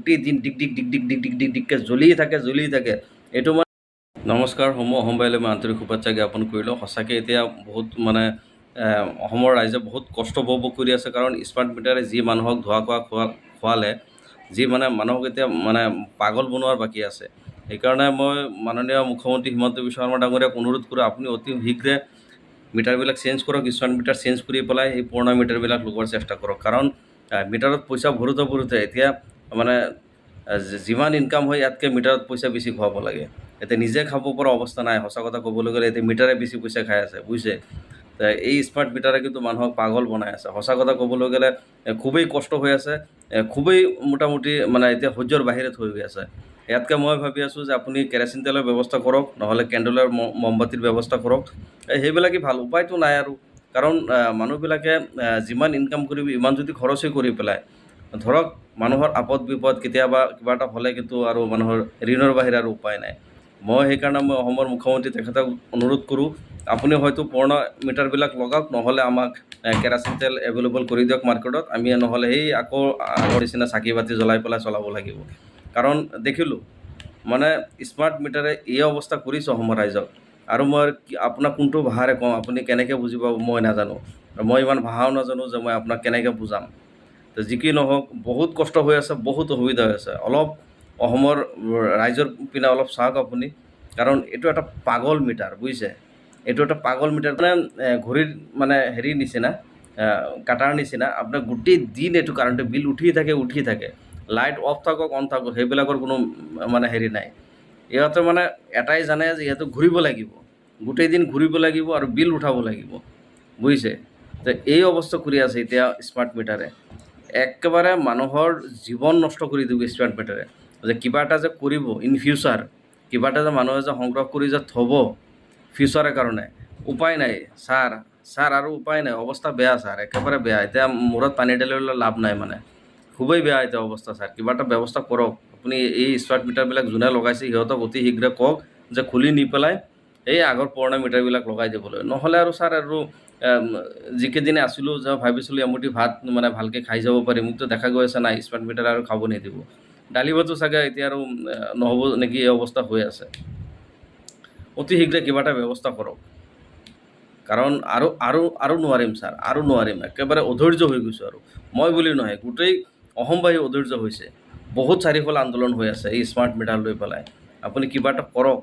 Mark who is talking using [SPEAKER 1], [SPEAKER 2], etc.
[SPEAKER 1] গোটেই দিন ডিক ডিক ডিক ডিক ডিক ডিক ডিক ডিককৈ জ্বলিয়ে থাকে জ্বলিয়ে থাকে। এইটো মানে নমস্কাৰ, সমূহ অসমবাইলৈ মই আন্তৰিক শুভেচ্ছা জ্ঞাপন কৰিলোঁ। সঁচাকৈ এতিয়া বহুত মানে অসমৰ ৰাইজে বহুত কষ্ট উপভোগ কৰি আছে কাৰণ স্মাৰ্ট মিটাৰে যি মানুহক ধোৱা খোৱা খোৱা, খোৱালে, যি মানে মানুহক এতিয়া মানে পাগল বনোৱাৰ বাকী আছে। সেইকাৰণে মই মাননীয় মুখ্যমন্ত্ৰী হিমন্ত বিশ্ব শৰ্মা ডাঙৰীয়াক অনুৰোধ কৰোঁ, আপুনি অতি শীঘ্ৰে মিটাৰবিলাক চেঞ্জ কৰক, স্মাৰ্ট মিটাৰ চেঞ্জ কৰি পেলাই সেই পুৰণা মিটাৰবিলাক লগোৱাৰ চেষ্টা কৰক। কাৰণ মিটাৰত পইচা ভৰোঁতে ভৰোঁতে এতিয়া মানে যিমান ইনকাম হয়, ইয়াতকৈ মিটাৰত পইচা বেছি খুৱাব লাগে। এতিয়া নিজে খাব পৰা অৱস্থা নাই। সঁচা কথা ক'বলৈ গ'লে এতিয়া মিটাৰে বেছি পইচা খাই আছে, বুজিছে? এই স্মাৰ্ট মিটাৰে কিন্তু মানুহক পাগল বনাই আছে। সঁচা কথা ক'বলৈ গ'লে খুবেই কষ্ট হৈ আছে। খুবেই মোটামুটি মানে এতিয়া সহ্যৰ বাহিৰত হৈ গৈ আছে। ইয়াতকৈ মই ভাবি আছোঁ যে আপুনি কেৰাচিন তেলৰ ব্যৱস্থা কৰক, নহ'লে কেণ্ডেলৰ ম- মমবাতিৰ ব্যৱস্থা কৰক। সেইবিলাকেই ভালো উপায়তো নাই আৰু। কাৰণ মানুহবিলাকে যিমান ইনকাম কৰিব, ইমান যদি খৰচেই কৰি পেলায় ধৰক মানুহৰ আপদ বিপদ কেতিয়াবা কিবা এটা হ'লে কিন্তু আৰু মানুহৰ ঋণৰ বাহিৰে আৰু উপায় নাই। মই সেইকাৰণে মই অসমৰ মুখ্যমন্ত্ৰী তেখেতক অনুৰোধ কৰোঁ আপুনি হয়তো পুৰণা মিটাৰবিলাক লগাওক নহ'লে আমাক কেৰাচিন তেল এভেইলেবল কৰি দিয়ক মাৰ্কেটত আমি নহ'লে সেই আকৌ আগৰ নিচিনা চাকি বাতি জ্বলাই পেলাই চলাব লাগিব। কাৰণ দেখিলোঁ মানে স্মাৰ্ট মিটাৰে এই অৱস্থা কৰিছে অসমৰ ৰাইজক। আৰু মই আপোনাক কোনটো ভাষাৰে কওঁ আপুনি কেনেকৈ বুজি পাব মই নাজানো। মই ইমান ভাষাও নাজানো যে মই আপোনাক কেনেকৈ বুজাম। তো যি কি নহওক, বহুত কষ্ট হৈ আছে, বহুত অসুবিধা হৈ আছে। অলপ অসমৰ ৰাইজৰ পিনে অলপ চাওক আপুনি, কাৰণ এইটো এটা পাগল মিটাৰ, বুজিছে? এইটো এটা পাগল মিটাৰ মানে ঘড়ীৰ মানে হেৰিৰ নিচিনা কাটাৰ নিচিনা আপোনাৰ গোটেই দিন এইটো কাৰেণ্টৰ বিল উঠি থাকে উঠি থাকে। লাইট অফ থাকক, অন থাকক, সেইবিলাকৰ কোনো মানে হেৰি নাই। ইহঁতে মানে এটাই জানে যে ইহঁতে ঘূৰিব লাগিব। গোটেই দিন ঘূৰিব লাগিব আৰু বিল উঠাব লাগিব, বুজিছে? তো এই অৱস্থা কৰি আছে এতিয়া স্মাৰ্ট মিটাৰে একেবাৰে মানুহৰ জীৱন নষ্ট কৰি দিব স্মাৰ্ট মিটাৰে যে কিবা এটা যে কৰিব ইন ফিউচাৰ কিবা এটা যে মানুহে যে সংগ্ৰহ কৰি যে থ'ব ফিউচাৰৰ কাৰণে, উপায় নাই। ছাৰ ছাৰ, আৰু উপায় নাই। অৱস্থা বেয়া, ছাৰ। একেবাৰে বেয়া। এতিয়া মূৰত পানী ঢালিবলৈ লাভ নাই মানে। খুবেই বেয়া এতিয়া অৱস্থা, ছাৰ। কিবা এটা ব্যৱস্থা কৰক। আপুনি এই স্মাৰ্ট মিটাৰবিলাক যোনে লগাইছে, সিহঁতক অতি শীঘ্ৰে কওক যে খুলি নি পেলাই এই আগৰ পুৰণা মিটাৰবিলাক লগাই দিবলৈ। নহ'লে আৰু ছাৰ আৰু যিকেইদিনে আছিলোঁ, যে ভাবিছিলোঁ এমুঠি ভাত মানে ভালকৈ খাই যাব পাৰিম মোকতো দেখা গৈ আছে নাই, স্মাৰ্ট মিটাৰ আৰু খাব নিদিব। দালি ভাতো চাগে এতিয়া আৰু নহ'ব নেকি এই অৱস্থা হৈ আছে। অতি শীঘ্ৰে কিবা এটা ব্যৱস্থা কৰক। কাৰণ আৰু আৰু আৰু নোৱাৰিম ছাৰ, আৰু নোৱাৰিম। একেবাৰে অধৈৰ্য হৈ গৈছোঁ আৰু। মই বুলি নহয়, গোটেই অসমবাসী অধৈৰ্য হৈছে। বহুত চাৰিওফালে আন্দোলন হৈ আছে এই স্মাৰ্ট মিটাৰ লৈ পেলাই। আপুনি কিবা এটা কৰক।